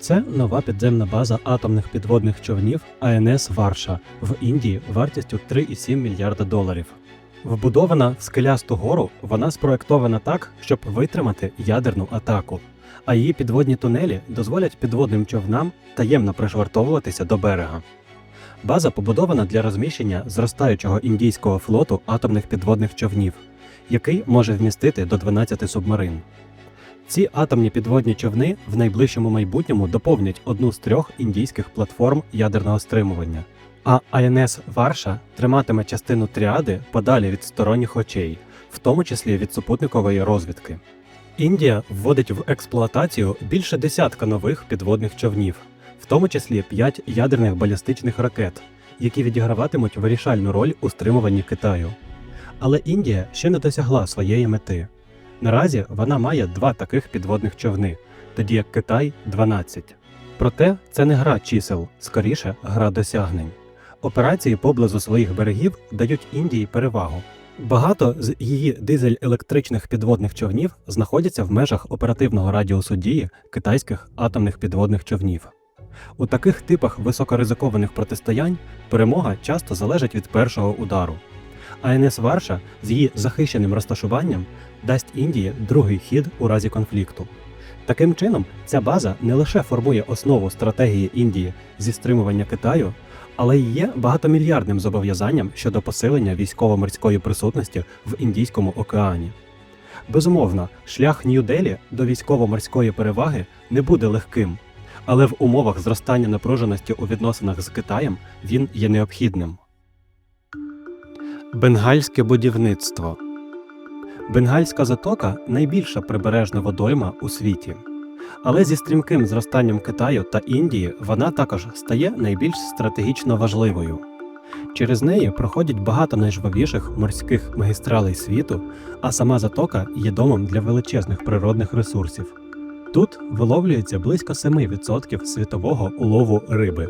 Це нова підземна база атомних підводних човнів АНС Варша в Індії вартістю 3,7 мільярда доларів. Вбудована в скелясту гору, вона спроектована так, щоб витримати ядерну атаку, а її підводні тунелі дозволять підводним човнам таємно пришвартовуватися до берега. База побудована для розміщення зростаючого індійського флоту атомних підводних човнів, який може вмістити до 12 субмарин. Ці атомні підводні човни в найближчому майбутньому доповнять одну з трьох індійських платформ ядерного стримування. А АНС Варша триматиме частину тріади подалі від сторонніх очей, в тому числі від супутникової розвідки. Індія вводить в експлуатацію більше десятка нових підводних човнів, в тому числі п'ять ядерних балістичних ракет, які відіграватимуть вирішальну роль у стримуванні Китаю. Але Індія ще не досягла своєї мети. Наразі вона має два таких підводних човни, тоді як Китай 12. Проте це не гра чисел, скоріше гра досягнень. Операції поблизу своїх берегів дають Індії перевагу. Багато з її дизель-електричних підводних човнів знаходяться в межах оперативного радіусу дії китайських атомних підводних човнів. У таких типах високоризикованих протистоянь перемога часто залежить від першого удару. АНС Варша з її захищеним розташуванням дасть Індії другий хід у разі конфлікту. Таким чином, ця база не лише формує основу стратегії Індії зі стримування Китаю, але й є багатомільярдним зобов'язанням щодо посилення військово-морської присутності в Індійському океані. Безумовно, шлях Нью-Делі до військово-морської переваги не буде легким, але в умовах зростання напруженості у відносинах з Китаєм він є необхідним. Бенгальське будівництво Бенгальська затока найбільша прибережна водойма у світі. Але зі стрімким зростанням Китаю та Індії вона також стає найбільш стратегічно важливою. Через неї проходять багато найжвавіших морських магістралей світу, а сама затока є домом для величезних природних ресурсів. Тут виловлюється близько 7% світового улову риби,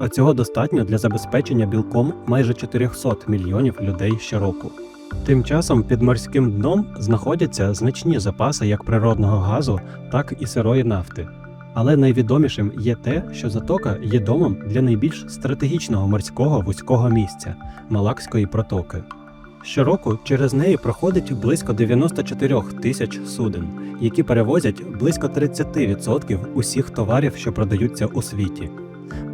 а цього достатньо для забезпечення білком майже 400 мільйонів людей щороку. Тим часом під морським дном знаходяться значні запаси як природного газу, так і сирої нафти. Але найвідомішим є те, що затока є домом для найбільш стратегічного морського вузького місця Малакської протоки. Щороку через неї проходить близько 94 тисяч суден, які перевозять близько 30% усіх товарів, що продаються у світі.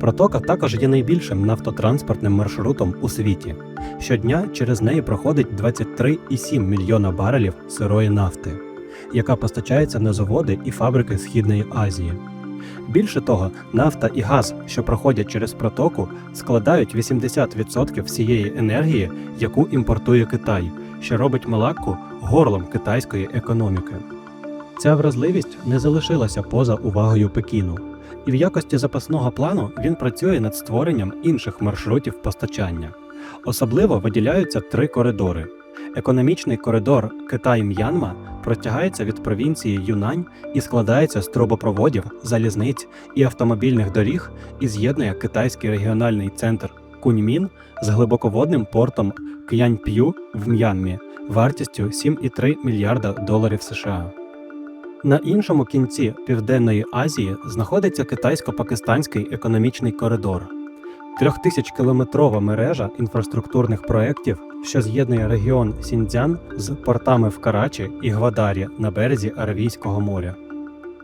Протока також є найбільшим нафтотранспортним маршрутом у світі. Щодня через неї проходить 23,7 мільйона барелів сирої нафти, яка постачається на заводи і фабрики Східної Азії. Більше того, нафта і газ, що проходять через протоку, складають 80% всієї енергії, яку імпортує Китай, що робить Малакку горлом китайської економіки. Ця вразливість не залишилася поза увагою Пекіну, і в якості запасного плану він працює над створенням інших маршрутів постачання. Особливо виділяються три коридори. Економічний коридор Китай-М'янма протягається від провінції Юнань і складається з трубопроводів, залізниць і автомобільних доріг і з'єднує китайський регіональний центр Куньмін з глибоководним портом К'яньп'ю в М'янмі вартістю 7,3 мільярда доларів США. На іншому кінці Південної Азії знаходиться китайсько-пакистанський економічний коридор. Трьохтисячкілометрова мережа інфраструктурних проєктів, що з'єднує регіон Сіньцзян з портами в Карачі і Гвадарі на березі Аравійського моря.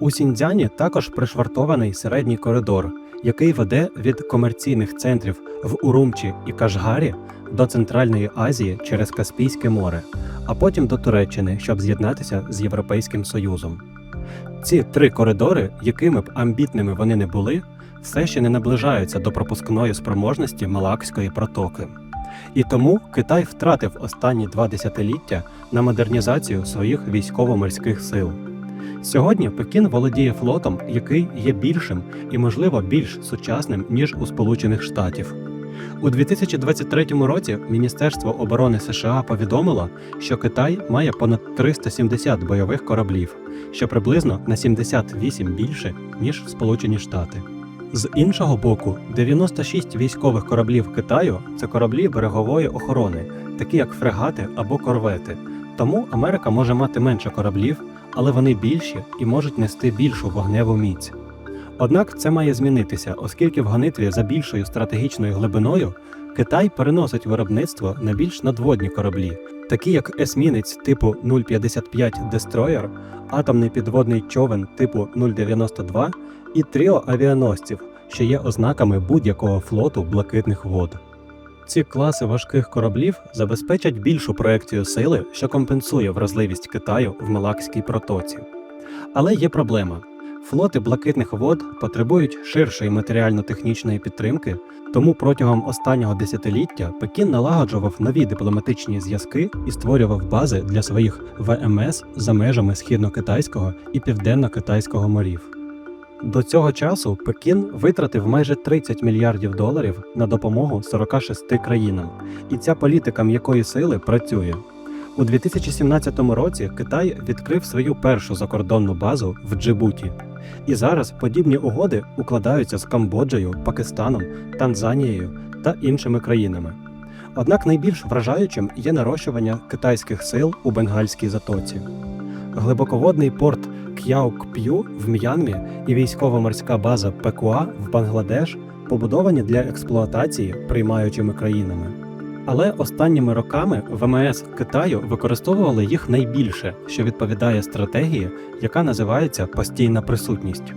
У Сіньцзяні також пришвартований середній коридор, який веде від комерційних центрів в Урумчі і Кашгарі до Центральної Азії через Каспійське море, а потім до Туреччини, щоб з'єднатися з Європейським Союзом. Ці три коридори, якими б амбітними вони не були, все ще не наближаються до пропускної спроможності Малакської протоки. І тому Китай втратив останні два десятиліття на модернізацію своїх військово-морських сил. Сьогодні Пекін володіє флотом, який є більшим і, можливо, більш сучасним ніж у Сполучених Штатів. У 2023 році Міністерство оборони США повідомило, що Китай має понад 370 бойових кораблів, що приблизно на 78 більше ніж Сполучені Штати. З іншого боку, 96 військових кораблів Китаю це кораблі берегової охорони, такі як фрегати або корвети. Тому Америка може мати менше кораблів, але вони більші і можуть нести більшу вогневу міць. Однак це має змінитися, оскільки в гонитві за більшою стратегічною глибиною Китай переносить виробництво на більш надводні кораблі, такі як есмінець типу 055 Destroyer, атомний підводний човен типу 092 і тріо авіаносців, що є ознаками будь-якого флоту блакитних вод. Ці класи важких кораблів забезпечать більшу проекцію сили, що компенсує вразливість Китаю в Малакській протоці. Але є проблема. Флоти блакитних вод потребують ширшої матеріально-технічної підтримки, тому протягом останнього десятиліття Пекін налагоджував нові дипломатичні зв'язки і створював бази для своїх ВМС за межами східно-китайського і південно-китайського морів. До цього часу Пекін витратив майже 30 мільярдів доларів на допомогу 46 країнам, і ця політика м'якої сили працює. У 2017 році Китай відкрив свою першу закордонну базу в Джибуті. І зараз подібні угоди укладаються з Камбоджею, Пакистаном, Танзанією та іншими країнами. Однак найбільш вражаючим є нарощування китайських сил у Бенгальській затоці. Глибоководний порт К'яо-Кп'ю в М'янмі і військово-морська база Пекуа в Бангладеш побудовані для експлуатації приймаючими країнами. Але останніми роками ВМС Китаю використовували їх найбільше, що відповідає стратегії, яка називається постійна присутність.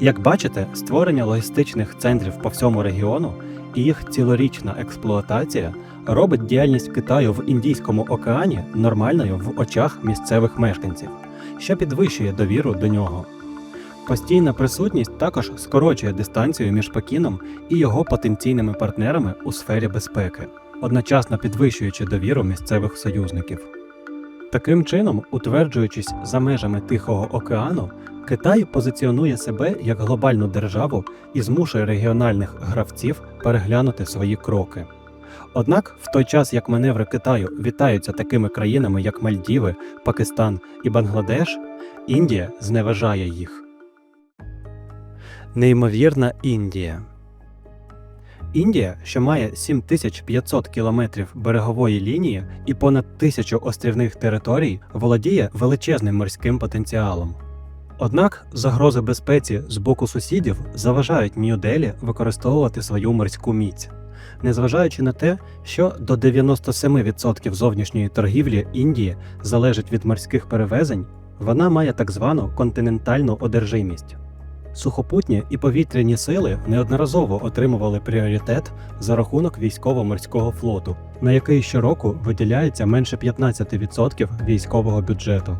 Як бачите, створення логістичних центрів по всьому регіону і їх цілорічна експлуатація робить діяльність Китаю в Індійському океані нормальною в очах місцевих мешканців, що підвищує довіру до нього. Постійна присутність також скорочує дистанцію між Пекіном і його потенційними партнерами у сфері безпеки, одночасно підвищуючи довіру місцевих союзників. Таким чином, утверджуючись за межами Тихого океану, Китай позиціонує себе як глобальну державу і змушує регіональних гравців переглянути свої кроки. Однак, в той час як маневри Китаю вітаються такими країнами, як Мальдіви, Пакистан і Бангладеш, Індія зневажає їх. Неймовірна Індія. Індія, що має 7500 кілометрів берегової лінії і понад тисячу острівних територій, володіє величезним морським потенціалом. Однак загрози безпеці з боку сусідів заважають Нью-Делі використовувати свою морську міць. Незважаючи на те, що до 97% зовнішньої торгівлі Індії залежить від морських перевезень, вона має так звану континентальну одержимість. Сухопутні і повітряні сили неодноразово отримували пріоритет за рахунок військово-морського флоту, на який щороку виділяється менше 15% військового бюджету.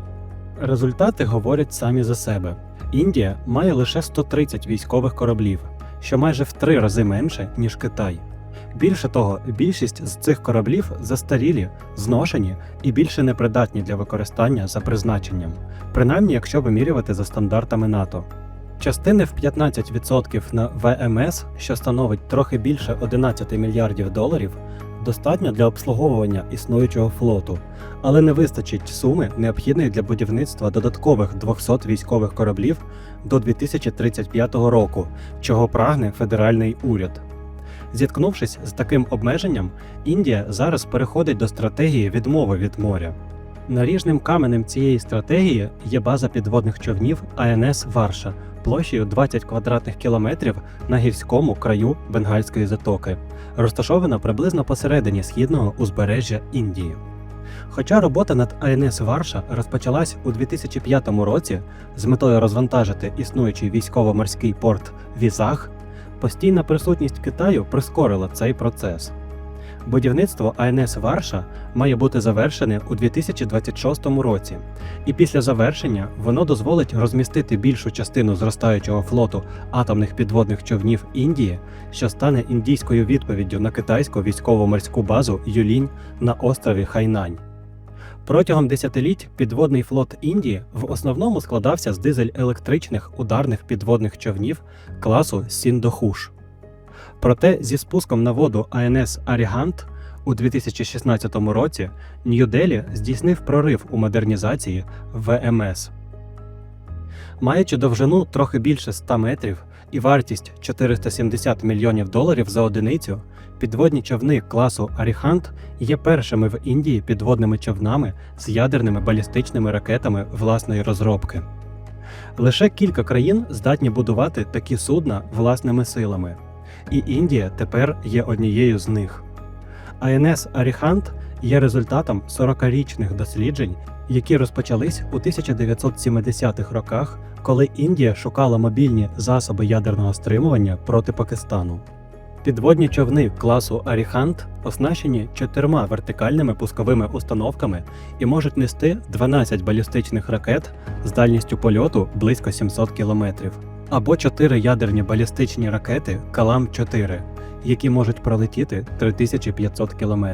Результати говорять самі за себе. Індія має лише 130 військових кораблів, що майже в три рази менше, ніж Китай. Більше того, більшість з цих кораблів застарілі, зношені і більше непридатні для використання за призначенням, принаймні якщо вимірювати за стандартами НАТО. Частини в 15% на ВМС, що становить трохи більше 11 мільярдів доларів, достатньо для обслуговування існуючого флоту, але не вистачить суми, необхідної для будівництва додаткових 200 військових кораблів до 2035 року, чого прагне федеральний уряд. Зіткнувшись з таким обмеженням, Індія зараз переходить до стратегії відмови від моря. Наріжним каменем цієї стратегії є база підводних човнів АНС Варша площею 20 квадратних кілометрів на гірському краю Бенгальської затоки, розташована приблизно посередині східного узбережжя Індії. Хоча робота над АНС Варша розпочалась у 2005 році з метою розвантажити існуючий військово-морський порт Візах, постійна присутність Китаю прискорила цей процес. Будівництво АНС Варша має бути завершене у 2026 році, і після завершення воно дозволить розмістити більшу частину зростаючого флоту атомних підводних човнів Індії, що стане індійською відповіддю на китайську військово-морську базу Юлінь на острові Хайнань. Протягом десятиліть підводний флот Індії в основному складався з дизель-електричних ударних підводних човнів класу Сіндохуш. Проте зі спуском на воду АНС Арігант у 2016 році Нью-Делі здійснив прорив у модернізації ВМС. Маючи довжину трохи більше 100 метрів і вартість 470 мільйонів доларів за одиницю, підводні човни класу Аріхант є першими в Індії підводними човнами з ядерними балістичними ракетами власної розробки. Лише кілька країн здатні будувати такі судна власними силами, і Індія тепер є однією з них. АНС Аріхант є результатом 40-річних досліджень, які розпочались у 1970-х роках, коли Індія шукала мобільні засоби ядерного стримування проти Пакистану. Підводні човни класу Аріхант оснащені чотирма вертикальними пусковими установками і можуть нести 12 балістичних ракет з дальністю польоту близько 700 км, або 4 ядерні балістичні ракети Калам-4, які можуть пролетіти 3500 км.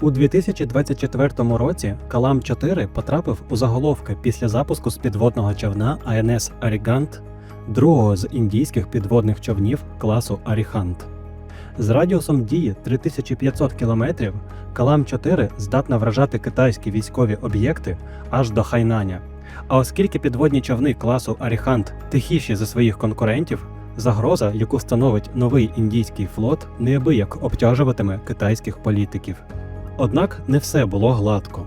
У 2024 році Калам-4 потрапив у заголовки після запуску з підводного човна АНС Арігант, другого з індійських підводних човнів класу Аріхант. З радіусом дії 3500 км Калам-4 здатна вражати китайські військові об'єкти аж до Хайнаня. А оскільки підводні човни класу Аріхант тихіші за своїх конкурентів, загроза, яку становить новий індійський флот, неабияк обтяжуватиме китайських політиків. Однак не все було гладко.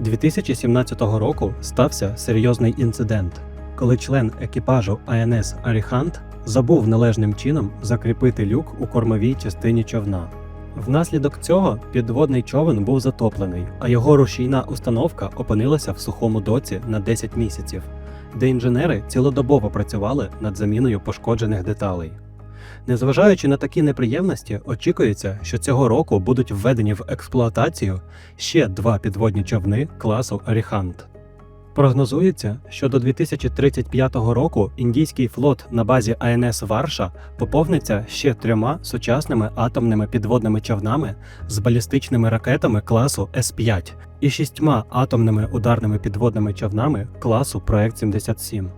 2017 року стався серйозний інцидент, коли член екіпажу АНС Аріхант забув належним чином закріпити люк у кормовій частині човна. Внаслідок цього підводний човен був затоплений, а його рушійна установка опинилася в сухому доці на 10 місяців, де інженери цілодобово працювали над заміною пошкоджених деталей. Незважаючи на такі неприємності, очікується, що цього року будуть введені в експлуатацію ще два підводні човни класу Аріхант. Прогнозується, що до 2035 року індійський флот на базі АНС Варша поповниться ще трьома сучасними атомними підводними човнами з балістичними ракетами класу С-5 і шістьма атомними ударними підводними човнами класу Проект 77.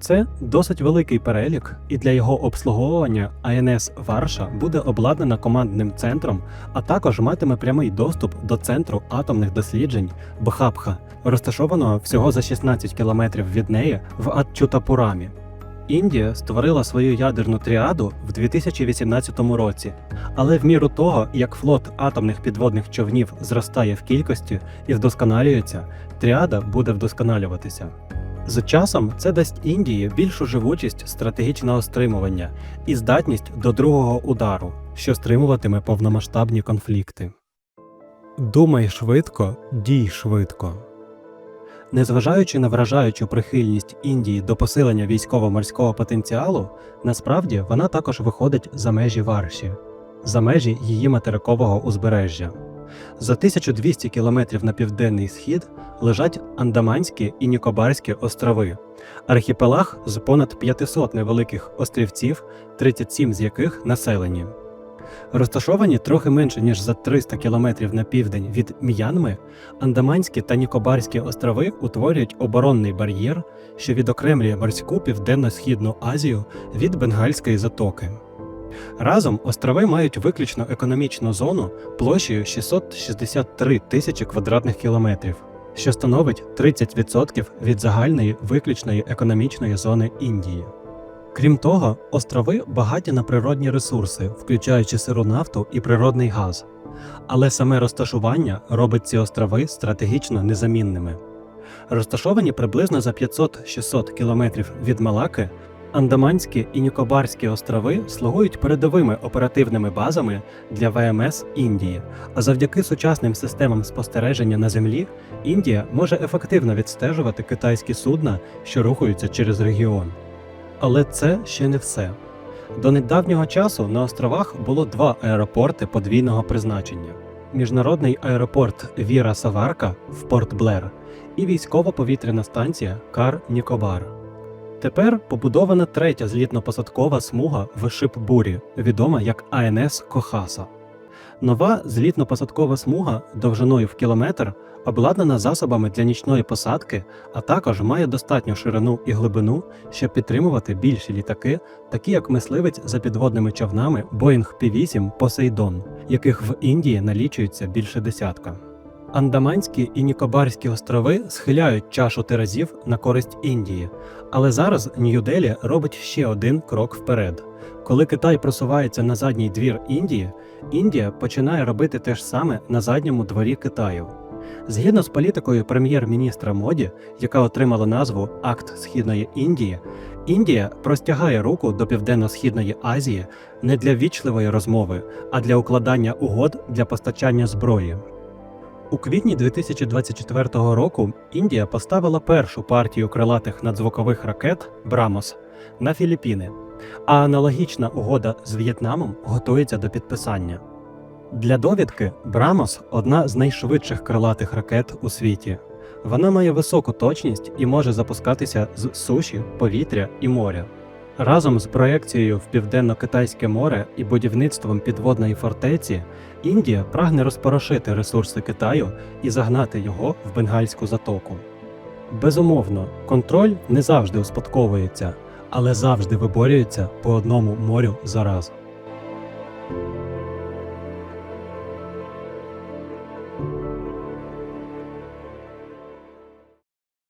Це досить великий перелік, і для його обслуговування АНС Варша буде обладнана командним центром, а також матиме прямий доступ до центру атомних досліджень Бхапха, розташованого всього за 16 кілометрів від неї в Атчутапурамі. Індія створила свою ядерну тріаду в 2018 році, але в міру того, як флот атомних підводних човнів зростає в кількості і вдосконалюється, тріада буде вдосконалюватися. З часом це дасть Індії більшу живучість стратегічного стримування і здатність до другого удару, що стримуватиме повномасштабні конфлікти. Думай швидко, дій швидко. Незважаючи на вражаючу прихильність Індії до посилення військово-морського потенціалу, насправді вона також виходить за межі Варші, за межі її материкового узбережжя. За 1200 кілометрів на південний схід лежать Андаманські і Нікобарські острови, архіпелаг з понад 500 невеликих острівців, 37 з яких населені. Розташовані трохи менше ніж за 300 кілометрів на південь від М'янми, Андаманські та Нікобарські острови утворюють оборонний бар'єр, що відокремлює морську південно-східну Азію від Бенгальської затоки. Разом острови мають виключно економічну зону площею 663 тисячі квадратних кілометрів, що становить 30% від загальної виключної економічної зони Індії. Крім того, острови багаті на природні ресурси, включаючи сиру нафту і природний газ. Але саме розташування робить ці острови стратегічно незамінними. Розташовані приблизно за 500-600 кілометрів від Малаки, Андаманські і Нікобарські острови слугують передовими оперативними базами для ВМС Індії, а завдяки сучасним системам спостереження на землі Індія може ефективно відстежувати китайські судна, що рухаються через регіон. Але це ще не все. До недавнього часу на островах було два аеропорти подвійного призначення: міжнародний аеропорт Віра Саварка в Порт Блер і військово-повітряна станція Кар Нікобар. Тепер побудована третя злітно-посадкова смуга в Шипбурі, відома як АНС Кохаса. Нова злітно-посадкова смуга довжиною в кілометр обладнана засобами для нічної посадки, а також має достатню ширину і глибину, щоб підтримувати більші літаки, такі як мисливець за підводними човнами Boeing P-8 Poseidon, яких в Індії налічується більше десятка. Андаманські і Нікобарські острови схиляють чашу тиразів на користь Індії, але зараз Нью-Делі робить ще один крок вперед. Коли Китай просувається на задній двір Індії, Індія починає робити те ж саме на задньому дворі Китаю. Згідно з політикою прем'єр-міністра Моді, яка отримала назву Акт Східної Індії, Індія простягає руку до Південно-Східної Азії не для вічливої розмови, а для укладання угод для постачання зброї. У квітні 2024 року Індія поставила першу партію крилатих надзвукових ракет Брамос на Філіппіни, а аналогічна угода з В'єтнамом готується до підписання. Для довідки Брамос одна з найшвидших крилатих ракет у світі. Вона має високу точність і може запускатися з суші, повітря і моря. Разом з проекцією в південно-китайське море і будівництвом підводної фортеці Індія прагне розпорошити ресурси Китаю і загнати його в Бенгальську затоку. Безумовно, контроль не завжди успадковується, але завжди виборюється по одному морю за раз.